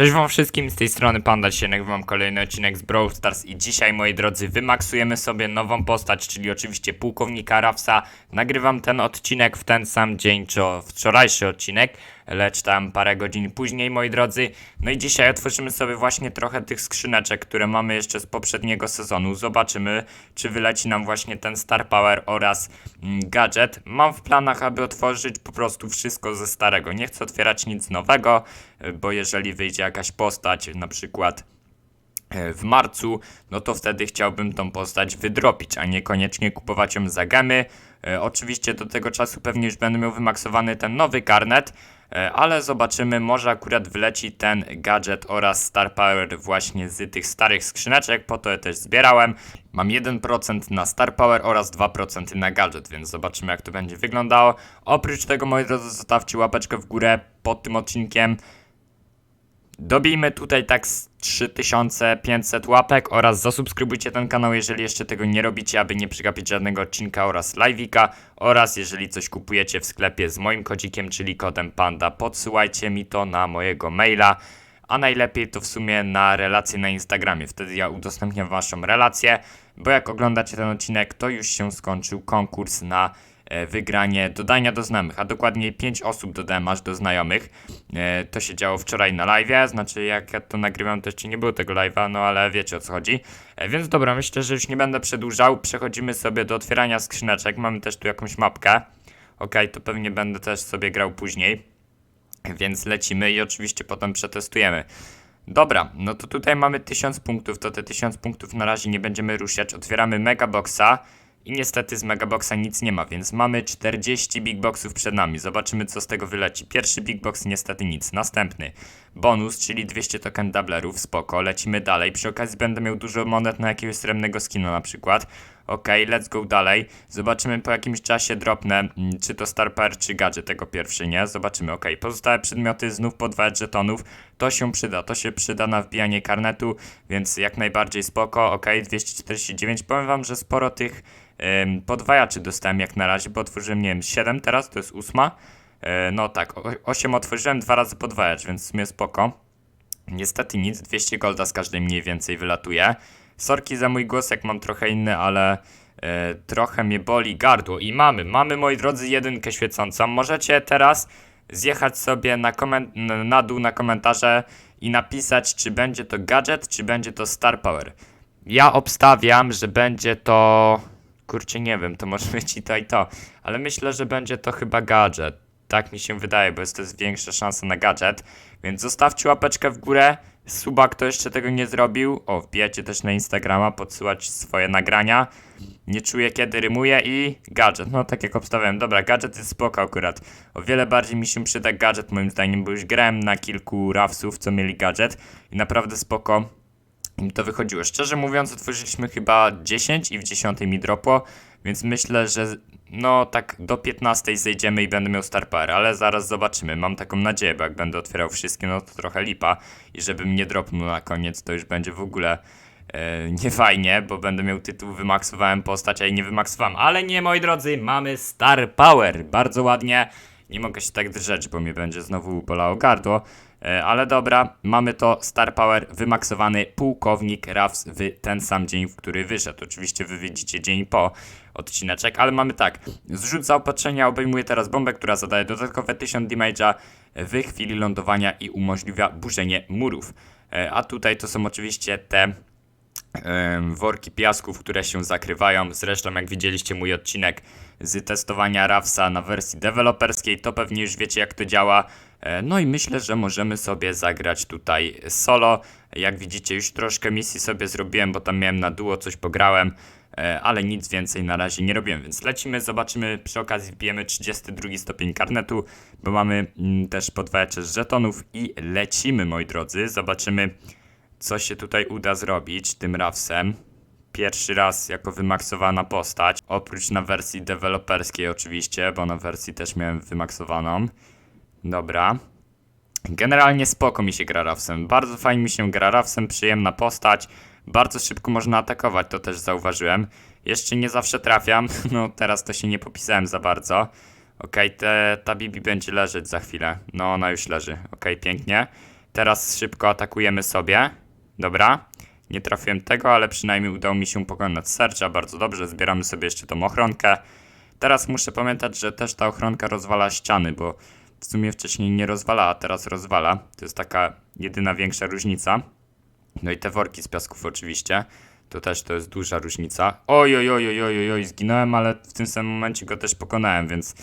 Cześć wam wszystkim, z tej strony Panda dzisiaj nagrywam kolejny odcinek z Brawl Stars i dzisiaj moi drodzy wymaksujemy sobie nową postać, czyli oczywiście pułkownika Rafsa. Nagrywam ten odcinek w ten sam dzień, co wczorajszy odcinek, lecz tam parę godzin później moi drodzy. No i dzisiaj otworzymy sobie właśnie trochę tych skrzyneczek, które mamy jeszcze z poprzedniego sezonu. Zobaczymy, czy wyleci nam właśnie ten Star Power oraz mm, gadżet. Mam w planach, aby otworzyć po prostu wszystko ze starego. Nie chcę otwierać nic nowego, bo jeżeli wyjdzie jakaś postać, na przykład e, w marcu, no to wtedy chciałbym tą postać wydropić, a niekoniecznie kupować ją za gemy. E, oczywiście do tego czasu pewnie już będę miał wymaksowany ten nowy karnet, e, ale zobaczymy, może akurat wyleci ten gadżet oraz Star Power właśnie z tych starych skrzyneczek, po to je też zbierałem. Mam 1% na Star Power oraz 2% na gadżet, więc zobaczymy jak to będzie wyglądało. Oprócz tego moi drodzy zostawcie łapeczkę w górę pod tym odcinkiem. Dobijmy tutaj tak z 3500 łapek oraz zasubskrybujcie ten kanał, jeżeli jeszcze tego nie robicie, aby nie przegapić żadnego odcinka oraz live'ika oraz jeżeli coś kupujecie w sklepie z moim kodzikiem, czyli kodem PANDA, podsyłajcie mi to na mojego maila, a najlepiej to w sumie na relację na Instagramie, wtedy ja udostępniam waszą relację, bo jak oglądacie ten odcinek, to już się skończył konkurs na wygranie dodania do znajomych, a dokładniej 5 osób dodałem aż do znajomych. E, To się działo wczoraj na live, znaczy jak ja to nagrywam, to jeszcze nie było tego live'a, no ale wiecie o co chodzi. E, Więc dobra, myślę, że już nie będę przedłużał. Przechodzimy sobie do otwierania skrzyneczek. Mamy też tu jakąś mapkę. Ok, to pewnie będę też sobie grał później. Więc lecimy i oczywiście potem przetestujemy. Dobra, no to tutaj mamy 1000 punktów, to te 1000 punktów na razie nie będziemy ruszać. Otwieramy Megaboxa i niestety z Megaboxa nic nie ma, więc mamy 40 Big Boxów przed nami. Zobaczymy co z tego wyleci. Pierwszy Big Box niestety nic. Następny bonus, czyli 200 token doublerów, spoko. Lecimy dalej. Przy okazji będę miał dużo monet na jakiegoś srebrnego skina na przykład. Okej, let's go dalej. Zobaczymy po jakimś czasie dropnę, mm, czy to Star Power, czy gadżet tego pierwszy, nie? Zobaczymy, okej. Pozostałe przedmioty znów po 2 żetonów. To się przyda, to się przyda na wbijanie karnetu, więc jak najbardziej spoko. Okej, 249. Powiem wam, że sporo tych podwajaczy dostałem jak na razie, bo otworzyłem, nie wiem, 7 teraz, to jest 8. E, no tak, 8 otworzyłem, dwa razy podwajacz, więc w sumie spoko. Niestety nic, 200 golda z każdej mniej więcej wylatuje. Sorki za mój głos, jak mam trochę inny, ale e, trochę mnie boli gardło. I mamy, mamy moi drodzy jedynkę świecącą. Możecie teraz zjechać sobie na, na dół na komentarze i napisać, czy będzie to gadżet, czy będzie to Star Power. Ja obstawiam, że będzie to... Kurczę, nie wiem, to może być i to i to, ale myślę, że będzie to chyba gadżet. Tak mi się wydaje, bo jest to większa szansa na gadżet. Więc zostawcie łapeczkę w górę. Suba, kto jeszcze tego nie zrobił. O, wbijajcie też na Instagrama, podsyłać swoje nagrania. Nie czuję kiedy rymuję i gadżet. No tak jak obstawiałem. Dobra, gadżet jest spoko akurat. O wiele bardziej mi się przyda gadżet moim zdaniem, bo już grałem na kilku rafsów, co mieli gadżet i naprawdę spoko to wychodziło. Szczerze mówiąc, otworzyliśmy chyba 10 i w 10 mi dropło, więc myślę, że no tak do 15 zejdziemy i będę miał Star Power, ale zaraz zobaczymy. Mam taką nadzieję, bo jak będę otwierał wszystkie, no to trochę lipa i żebym nie dropnął na koniec, to już będzie w ogóle e, nie fajnie, bo będę miał tytuł wymaksowałem postać, a i nie wymaksowałem. Ale nie, moi drodzy, mamy Star Power. Bardzo ładnie. Nie mogę się tak drżeć, bo mnie będzie znowu bolało gardło. E, Ale dobra, mamy to Star Power wymaksowany pułkownik Rafs w ten sam dzień, w który wyszedł. Oczywiście wy widzicie dzień po odcineczek, ale mamy tak. Zrzut zaopatrzenia obejmuje teraz bombę, która zadaje dodatkowe 1000 damage'a w chwili lądowania i umożliwia burzenie murów. E, A tutaj to są oczywiście te worki piasków, które się zakrywają. Zresztą, jak widzieliście mój odcinek z testowania RAWSa na wersji deweloperskiej, to pewnie już wiecie, jak to działa. E, No i myślę, że możemy sobie zagrać tutaj solo. Jak widzicie, już troszkę misji sobie zrobiłem, bo tam miałem na duo, coś pograłem, e, ale nic więcej na razie nie robiłem, więc lecimy, zobaczymy, przy okazji wbijemy 32 stopień karnetu, bo mamy mm, też podwajacze żetonów i lecimy, moi drodzy, zobaczymy co się tutaj uda zrobić tym Rawsem. Pierwszy raz jako wymaksowana postać, oprócz na wersji deweloperskiej oczywiście, bo na wersji też miałem wymaksowaną. Dobra. Generalnie spoko mi się gra Rawsem. Bardzo fajnie mi się gra Rawsem, przyjemna postać. Bardzo szybko można atakować, to też zauważyłem. Jeszcze nie zawsze trafiam, no teraz to się nie popisałem za bardzo. Okej, te ta Bibi będzie leżeć za chwilę. No ona już leży. Okej, pięknie. Teraz szybko atakujemy sobie. Dobra. Nie trafiłem tego, ale przynajmniej udało mi się pokonać Serge'a. Bardzo dobrze, zbieramy sobie jeszcze tą ochronkę. Teraz muszę pamiętać, że też ta ochronka rozwala ściany, bo w sumie wcześniej nie rozwalała, teraz rozwala. To jest taka jedyna większa różnica. No i te worki z piasków oczywiście. To też to jest duża różnica. Oj, oj, oj, oj, oj, oj, zginąłem, ale w tym samym momencie go też pokonałem, więc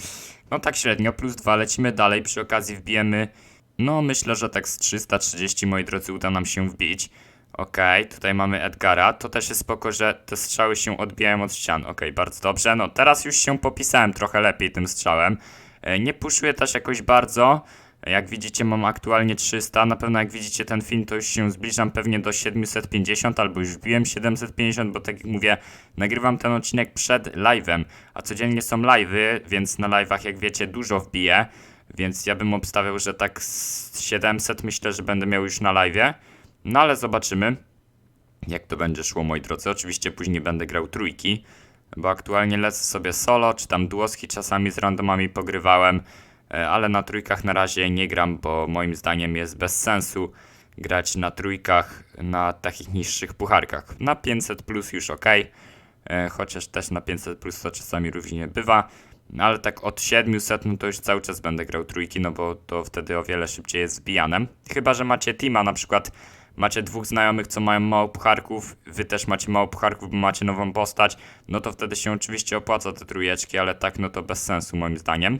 no tak średnio, plus dwa, lecimy dalej. Przy okazji wbijemy, no myślę, że tak z 330, moi drodzy, uda nam się wbić. Okej, tutaj mamy Edgara. To też jest spoko, że te strzały się odbijają od ścian. Okej, bardzo dobrze. No teraz już się popisałem trochę lepiej tym strzałem. E, Nie puszuję też jakoś bardzo. Jak widzicie, mam aktualnie 300. Na pewno jak widzicie ten film, to już się zbliżam pewnie do 750 albo już wbiłem 750, bo tak jak mówię, nagrywam ten odcinek przed live'em, a codziennie są live'y, więc na live'ach, jak wiecie, dużo wbiję. Więc ja bym obstawiał, że tak z 700 myślę, że będę miał już na live'ie. No ale zobaczymy, jak to będzie szło, moi drodzy. Oczywiście później będę grał trójki, bo aktualnie lecę sobie solo, czy tam duoski czasami z randomami pogrywałem, e, ale na trójkach na razie nie gram, bo moim zdaniem jest bez sensu grać na trójkach na takich niższych pucharkach. Na 500 plus już ok, e, chociaż też na 500 plus to czasami różnie bywa. No ale tak od 700, no to już cały czas będę grał trójki, no bo to wtedy o wiele szybciej jest zbijane. Chyba, że macie teama, na przykład macie dwóch znajomych, co mają mało pucharków, wy też macie mało pucharków, bo macie nową postać, no to wtedy się oczywiście opłaca te trójeczki, ale tak no to bez sensu moim zdaniem.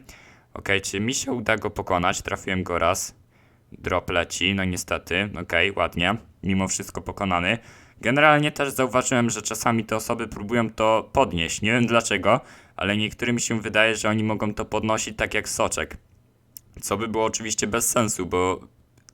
Okej, czy mi się uda go pokonać? Trafiłem go raz. Drop leci, no niestety, okej, ładnie. Mimo wszystko pokonany. Generalnie też zauważyłem, że czasami te osoby próbują to podnieść. Nie wiem dlaczego, ale niektórym się wydaje, że oni mogą to podnosić tak jak soczek. Co by było oczywiście bez sensu, bo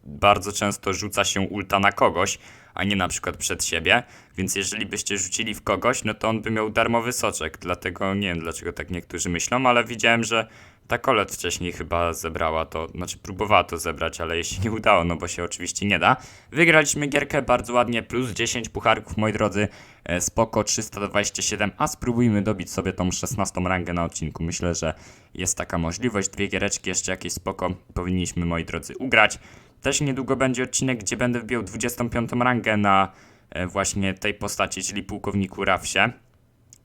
bardzo często rzuca się ulta na kogoś, a nie na przykład przed siebie. Więc jeżeli byście rzucili w kogoś, no to on by miał darmowy soczek. Dlatego nie wiem dlaczego tak niektórzy myślą, ale widziałem, że ta kolet wcześniej chyba zebrała to, znaczy próbowała to zebrać, ale jej się nie udało, no bo się oczywiście nie da. Wygraliśmy gierkę bardzo ładnie, plus 10 pucharków, moi drodzy, e, spoko 327, a spróbujmy dobić sobie tą 16 rangę na odcinku. Myślę, że jest taka możliwość, dwie giereczki jeszcze jakieś spoko powinniśmy, moi drodzy, ugrać. Też niedługo będzie odcinek, gdzie będę wbił 25 rangę na e, właśnie tej postaci, czyli pułkowniku Rafsie.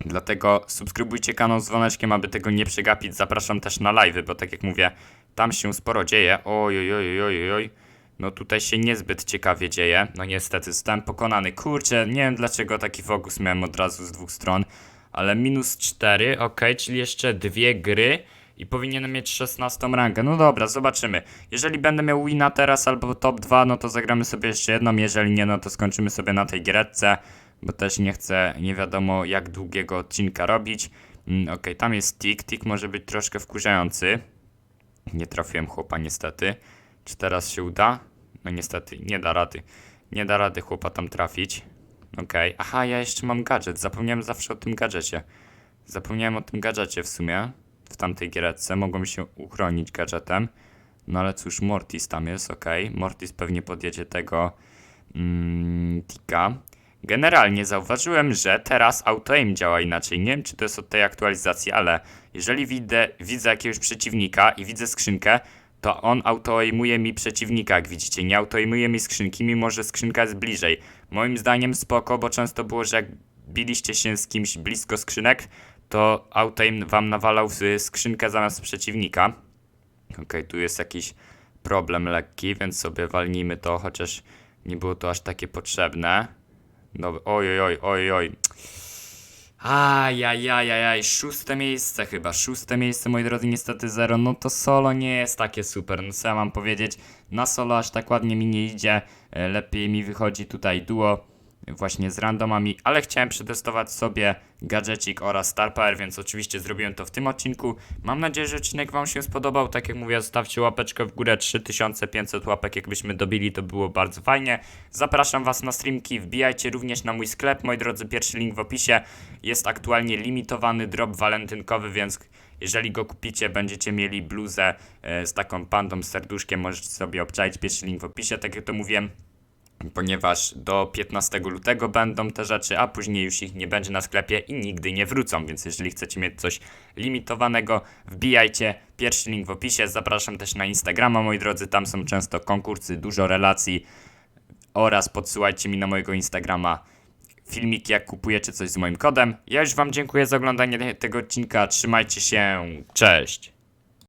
Dlatego subskrybujcie kanał z dzwoneczkiem, aby tego nie przegapić. Zapraszam też na live'y, bo tak jak mówię, tam się sporo dzieje. Oj, oj, oj, oj, oj. No tutaj się niezbyt ciekawie dzieje. No niestety, zostałem pokonany. Kurczę, nie wiem dlaczego taki fokus miałem od razu z dwóch stron. Ale minus 4, ok, czyli jeszcze dwie gry i powinienem mieć 16 rangę. No dobra, zobaczymy. Jeżeli będę miał wina teraz albo top 2, no to zagramy sobie jeszcze jedną. Jeżeli nie, no to skończymy sobie na tej gierce, bo też nie chcę nie wiadomo jak długiego odcinka robić. Mm, ok, tam jest tick. Tick może być troszkę wkurzający. Nie trafiłem chłopa niestety. Czy teraz się uda? No niestety, nie da rady. Nie da rady chłopa tam trafić. Okej. Aha, ja jeszcze mam gadżet. Zapomniałem zawsze o tym gadżecie. Zapomniałem o tym gadżecie w sumie. W tamtej giereczce. Mogłem się uchronić gadżetem. No ale cóż, Mortis tam jest, okej. Mortis pewnie podjedzie tego mm, Tika. Generalnie zauważyłem, że teraz auto-aim działa inaczej. Nie wiem, czy to jest od tej aktualizacji, ale jeżeli widzę, widzę jakiegoś przeciwnika i widzę skrzynkę, to on auto-aimuje mi przeciwnika, jak widzicie. Nie auto-aimuje mi skrzynki, mimo że skrzynka jest bliżej. Moim zdaniem spoko, bo często było, że jak biliście się z kimś blisko skrzynek, to auto-aim wam nawalał w skrzynkę zamiast przeciwnika. Okej, tu jest jakiś problem lekki, więc sobie walnijmy to, chociaż nie było to aż takie potrzebne. Dobra, oj, oj, oj, oj. Ajajajajaj, szóste miejsce chyba, szóste miejsce, moi drodzy, niestety zero. No to solo nie jest takie super, no co ja mam powiedzieć. Na solo aż tak ładnie mi nie idzie, e, lepiej mi wychodzi tutaj duo właśnie z randomami, ale chciałem przetestować sobie gadżecik oraz Star Power, więc oczywiście zrobiłem to w tym odcinku. Mam nadzieję, że odcinek Wam się spodobał. Tak jak mówię, zostawcie łapeczkę w górę, 3500 łapek jakbyśmy dobili, to było bardzo fajnie. Zapraszam Was na streamki, wbijajcie również na mój sklep, moi drodzy, pierwszy link w opisie. Jest aktualnie limitowany drop walentynkowy, więc jeżeli go kupicie, będziecie mieli bluzę e, z taką pandą z serduszkiem, możecie sobie obczaić, pierwszy link w opisie, tak jak to mówiłem. Ponieważ do 15 lutego będą te rzeczy, a później już ich nie będzie na sklepie i nigdy nie wrócą, więc jeżeli chcecie mieć coś limitowanego, wbijajcie. Pierwszy link w opisie. Zapraszam też na Instagrama, moi drodzy, tam są często konkursy, dużo relacji oraz podsyłajcie mi na mojego Instagrama filmiki, jak kupujecie coś z moim kodem. Ja już Wam dziękuję za oglądanie tego odcinka. Trzymajcie się. Cześć.